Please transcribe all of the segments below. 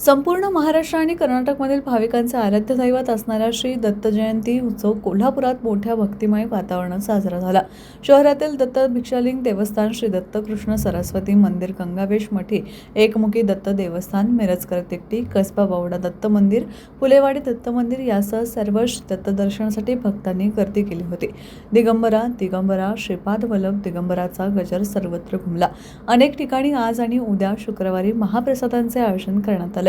संपूर्ण महाराष्ट्र आणि कर्नाटकमधील भाविकांचे आराध्य दैवत असणाऱ्या श्री दत्त जयंती उत्सव कोल्हापुरात मोठ्या भक्तिमय वातावरणात साजरा झाला. शहरातील दत्त भिक्षालिंग देवस्थान श्री दत्तकृष्ण सरस्वती मंदिर गंगावेश मठी एकमुखी दत्त देवस्थान मिरजकर तिकटी कसबा बावडा दत्त मंदिर फुलेवाडी दत्त मंदिर यासह सर्व दत्त दर्शनासाठी भक्तांनी गर्दी केली होती. दिगंबरा दिगंबरा श्रीपाद वल्लभ दिगंबराचा गजर सर्वत्र घुमला. अनेक ठिकाणी आज आणि उद्या शुक्रवारी महाप्रसादांचे आयोजन करण्यात आले.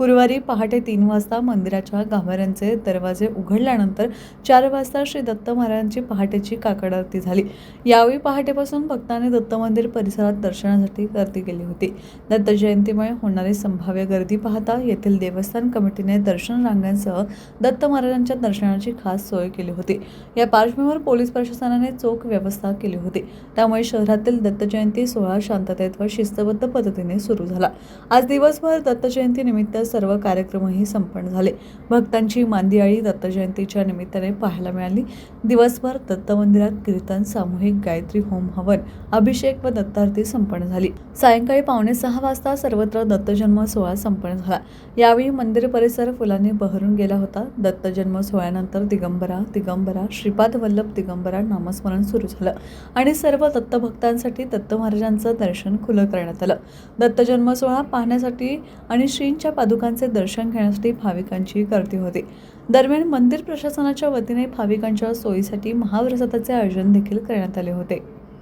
गुरुवारी पहाटे तीन वाजता मंदिराच्या गाभाऱ्यांचे दरवाजे उघडल्यानंतर चार वाजता श्री दत्त महाराजांची पहाटेची काकड आरती झाली. यावेळी पहाटेपासून भक्तांनी दत्त मंदिर परिसरात दर्शनासाठी गर्दी केली होती. दत्त जयंतीमुळे होणारी संभाव्य गर्दी पाहता येथील देवस्थान कमिटीने दर्शन रांगांसह दत्त महाराजांच्या दर्शनाची खास सोय केली होती. या पार्श्वभूमीवर पोलीस प्रशासनाने चोख व्यवस्था केली होती. त्यामुळे शहरातील दत्त जयंती सोहळा शांततेत व शिस्तबद्ध पद्धतीने सुरू झाला. आज दिवसभर दत्त जयंती निमित्त सर्व कार्यक्रमही संपन्न झाले. भक्तांची मांदियाळी दत्त जयंतीच्या निमित्ताने पाहायला मिळाली. दिवसभर दत्त मंदिरात कीर्तन सामूहिक गायत्री होम हवन अभिषेक व दत्तारती संपन्न झाली. सायंकाळी पावणे सहा वाजता सर्वत्र दत्त जन्म सोहळा संपन्न झाला. यावेळी मंदिर परिसर फुलांनी बहरून गेला होता. दत्त जन्म सोहळ्यानंतर दिगंबरा दिगंबरा श्रीपाद वल्लभ दिगंबरा नामस्मरण सुरू झालं आणि सर्व दत्त भक्तांसाठी दत्त महाराजांचं दर्शन खुलं करण्यात आलं. दत्तजन्म सोहळा पाहण्यासाठी आणि श्रींच्या पादुकांचे दर्शन घेण्यासाठी भाविकांची गर्दी होती. दरम्यान मंदिर प्रशासनाच्या वतीने भाविकांच्या सोयीसाठी महाप्रसादाचे आयोजन देखील करण्यात आले होते.